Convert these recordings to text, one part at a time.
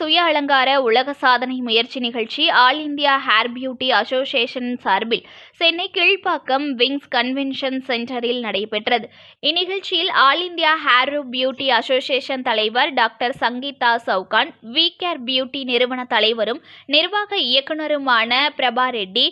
சுய அலங்கார உலக சாதனை முயற்சி நிகழ்ச்சி all India hair beauty association சார்பில் சென்னை கீழ்ப்பாக்கம் விங்ஸ் கன்வென்ஷன் சென்டரில் நடைபெற்றது. இந்நிகழ்ச்சியில் all India hair beauty association தலைவர் doctor Sangeetha Chauhan V care beauty நிறுவன தலைவரும் நிர்வாக இயக்குனருமான Prabha Reddy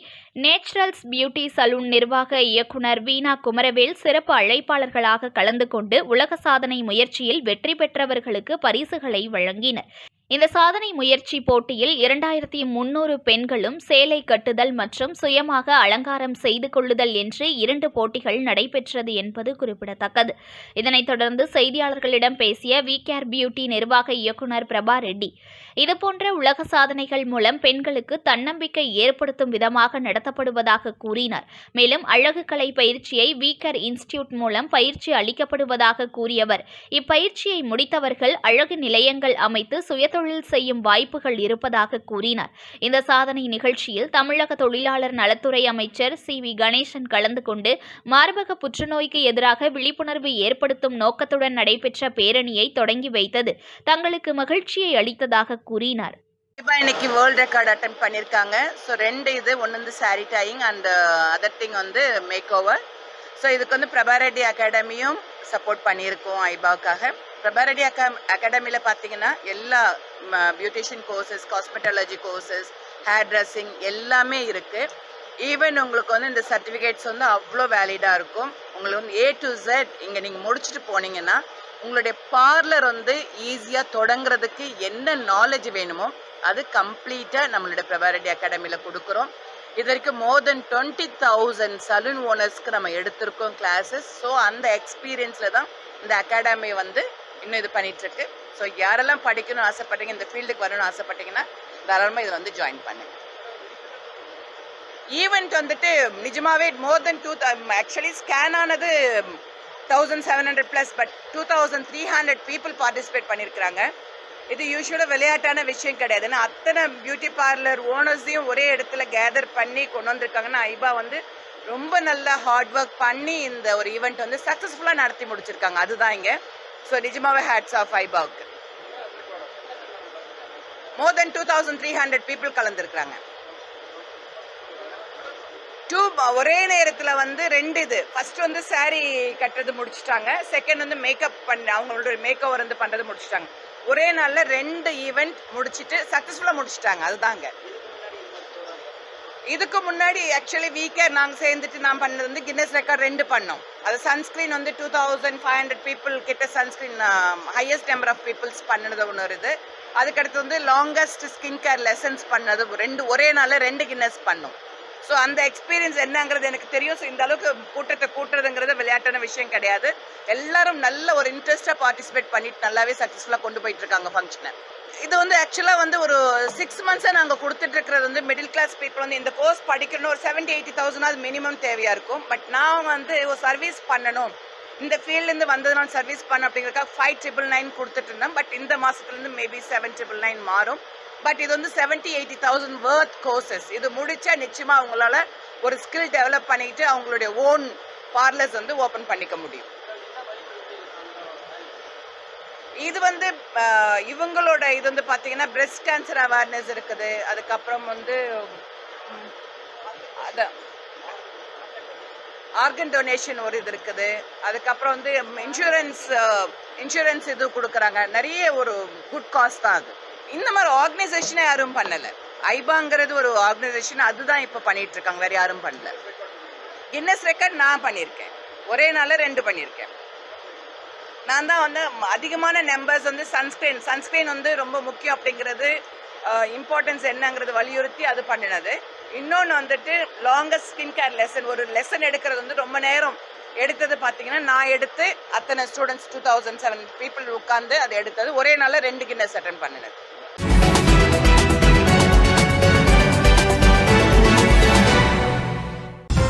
naturals beauty salon நிர்வாக இயக்குனர் வீணா குமரவேல் சிறப்பு அழைப்பாளர்களாக கலந்து கொண்டு உலக சாதனை முயற்சியில் வெற்றி பெற்றவர்களுக்கு பரிசுகளை வழங்கினர். இந்த சாதனை முயற்சி போட்டியில் இரண்டாயிரத்தி முன்னூறு பெண்களும் சேலை கட்டுதல் மற்றும் சுயமாக அலங்காரம் செய்து கொள்ளுதல் என்று இரண்டு போட்டிகள் நடைபெற்றது என்பது குறிப்பிடத்தக்கது. இதனைத் தொடர்ந்து செய்தியாளர்களிடம் பேசிய வி கேர் பியூட்டி நிர்வாக இயக்குனர் பிரபா ரெட்டி இதுபோன்ற உலக சாதனைகள் மூலம் பெண்களுக்கு தன்னம்பிக்கை ஏற்படுத்தும் விதமாக நடத்தப்படுவதாக கூறினார். மேலும் அழகு கலை பயிற்சியை வீக்கர் இன்ஸ்டிடியூட் மூலம் பயிற்சி அளிக்கப்படுவதாக கூறியவர். இப்பயிற்சியை முடித்தவர்கள் அழகு நிலையங்கள் அமைத்து சுயதொழில் செய்யும் வாய்ப்புகள் இருப்பதாக கூறினார். இந்த சாதனை நிகழ்ச்சியில் தமிழக தொழிலாளர் நலத்துறை அமைச்சர் சி. வி. கணேசன் கலந்து கொண்டு மார்பக புற்றுநோய்க்கு எதிராக விழிப்புணர்வு ஏற்படுத்தும் நோக்கத்துடன் நடைபெற்ற பேரணியை தொடங்கி வைத்தது. தங்களுக்கு மகிழ்ச்சியை அளித்ததாக கூறினார். இப்போ இன்னைக்கு வேர்ல்ட் ரெக்கார்ட் அட்டம் பண்ணியிருக்காங்க ஸோ ரெண்டு இது ஒன்று வந்து sari dyeing and other thing வந்து மேக் ஓவர் ஸோ இதுக்கு வந்து பிரபாரெட்டி அகாடமியும் சப்போர்ட் பண்ணியிருக்கோம் ஐபாவுக்காக. பிரபாரடி அகா அகாடமியில் பார்த்தீங்கன்னா எல்லா beautician courses cosmetology courses hair dressing எல்லாமே இருக்குது ஈவன் உங்களுக்கு வந்து இந்த சர்டிஃபிகேட்ஸ் வந்து அவ்வளோ வேலிடாக இருக்கும். உங்களுக்கு வந்து ஏ டு ஜெட் இங்கே நீங்கள் முடிச்சுட்டு போனீங்கன்னா உங்களுடைய பார்லர் வந்து ஈஸியாக தொடங்குறதுக்கு என்ன நாலேஜ் வேணுமோ அது கம்ப்ளீட்டாக நம்மளுடைய பிரபாரடி அகாடமியில் கொடுக்குறோம். இது வரைக்கும் more then twenty thousand salon ஓனர்ஸ்க்கு நம்ம எடுத்திருக்கோம் கிளாஸஸ் ஸோ அந்த எக்ஸ்பீரியன்ஸில் தான் இந்த அகாடமி வந்து இன்னும் இது பண்ணிகிட்ருக்கு ஸோ யாரெல்லாம் படிக்கணும்னு ஆசைப்பட்டீங்க இந்த ஃபீல்டுக்கு வரணும்னு ஆசைப்பட்டீங்கன்னா தாராளமாக இதில் வந்து ஜாயின் பண்ணுங்க. ஈவெண்ட் வந்துட்டு நிஜமாவே more then two actually scan ஆனது thousand seven hundred plus but two thousand three hundred people participate பண்ணியிருக்கிறாங்க இது யூஸ்வலாக விளையாட்டான விஷயம் கிடையாது. ஏன்னா அத்தனை பியூட்டி பார்லர் ஓனர்ஸையும் ஒரே இடத்துல கேதர் பண்ணி கொண்டு வந்திருக்காங்கன்னா ஐபா வந்து ரொம்ப நல்லா ஹார்ட் ஒர்க் பண்ணி இந்த ஒரு ஈவெண்ட் வந்து சக்ஸஸ்ஃபுல்லாக நடத்தி முடிச்சிருக்காங்க. அதுதான் இங்கே. ஸோ நிஜமாவே hats off ஐபாவுக்கு more then two thousand three hundred people கலந்துருக்குறாங்க. Two ஒரே நேரத்தில் வந்து ரெண்டு இது. ஃபர்ஸ்ட் வந்து saree கட்டுறது முடிச்சிட்டாங்க. செகண்ட் வந்து மேக்கப் பண்ண அவங்களோட மேக்கப் வந்து பண்ணுறது முடிச்சுட்டாங்க. ஒரே நாளில் ரெண்டு ஈவெண்ட் முடிச்சிட்டு சக்ஸஸ்ஃபுல்லாக முடிச்சிட்டாங்க. அதுதாங்க. இதுக்கு முன்னாடி ஆக்சுவலி வீக்கர் நாங்கள் சேர்ந்துட்டு நான் பண்ணது வந்து கின்னஸ் ரெக்கார்ட் ரெண்டு பண்ணோம். அது சன்ஸ்க்ரீன் வந்து two thousand five hundred people கிட்ட sunscreen highest number of peoples பண்ணது ஒன்று வருது அதுக்கடுத்து வந்து லாங்கஸ்ட் ஸ்கின் கேர் லெசன்ஸ் பண்ணது ரெண்டு ஒரே நாளில் ரெண்டு கின்னஸ் பண்ணோம். ஸோ அந்த எக்ஸ்பீரியன்ஸ் என்னங்கிறது எனக்கு தெரியும். ஸோ இந்த அளவுக்கு கூட்டத்தை கூட்டுறதுங்கிறது விளையாட்டான விஷயம் கிடையாது. எல்லாரும் நல்ல ஒரு இன்ட்ரெஸ்டாக பார்ட்டிசிபேட் பண்ணிட்டு நல்லாவே சக்ஸஸ்ஃபுல்லாக கொண்டு போயிட்டு இருக்காங்க ஃபங்க்ஷனை இது வந்து ஆக்சுவலாக வந்து ஒரு சிக்ஸ் மந்த்ஸாக நாங்கள் கொடுத்துட்டு இருக்கிறது வந்து மிடில் கிளாஸ் பீப்புள் வந்து இந்த கோர்ஸ் படிக்கணும் ஒரு செவன்ட்டி எயிட்டி தௌசண்ட் அது மினிமம் தேவையாக இருக்கும். பட் நான் வந்து ஒரு சர்வீஸ் பண்ணணும். இந்த ஃபீல்ட்லேருந்து வந்ததுனால சர்வீஸ் பண்ண அப்படிங்கிறக்காக ஃபைவ் ட்ரிபிள் நைன் கொடுத்துட்டு இருந்தேன் பட் இந்த மாதத்துலேருந்து மேபி செவன் ட்ரிபிள் நைன் மாறும். பட் இது வந்து seventy eighty thousand worth courses இது முடிச்சா நிச்சயமாக அவங்களால ஒரு ஸ்கில் டெவலப் பண்ணிட்டு அவங்களுடைய ஓன் பார்லர்ஸ் வந்து ஓப்பன் பண்ணிக்க முடியும். இது வந்து இவங்களோட இது வந்து பார்த்தீங்கன்னா breast கேன்சர் அவேர்னஸ் இருக்குது. அதுக்கப்புறம் வந்து ம், ஆர்கன் டொனேஷன் ஒரு இது இருக்குது. அதுக்கப்புறம் வந்து இன்சூரன்ஸ் இன்சூரன்ஸ் இது கொடுக்குறாங்க. நிறைய ஒரு குட் காஸ் தான் அது. இந்த மாதிரி ஆர்கனைசேஷனே யாரும் பண்ணலை. ஐபாங்கிறது ஒரு ஆர்கனைசேஷன் அதுதான் இப்போ பண்ணிட்டு இருக்காங்க. வேற யாரும் பண்ணல. கின்னஸ் ரெக்கார்ட் நான் பண்ணியிருக்கேன். ஒரே நாளில் ரெண்டு பண்ணியிருக்கேன். நான் தான் வந்து அதிகமான நம்பர்ஸ் வந்து சன்ஸ்கிரீன் சன்ஸ்கிரீன் வந்து ரொம்ப முக்கியம் அப்படிங்கிறது இம்பார்ட்டன்ஸ் என்னங்கிறது வலியுறுத்தி அது பண்ணினது. இன்னொன்று வந்துட்டு லாங்கஸ்ட் ஸ்கின் கேர் லெசன் ஒரு லெசன் எடுக்கிறது வந்து ரொம்ப நேரம் எடுத்தது பார்த்தீங்கன்னா நான் எடுத்து அத்தனை students two thousand seven people உட்காந்து அதை எடுத்தது. ஒரே நாளில் ரெண்டு கின்னஸ் அட்டன் பண்ணினது.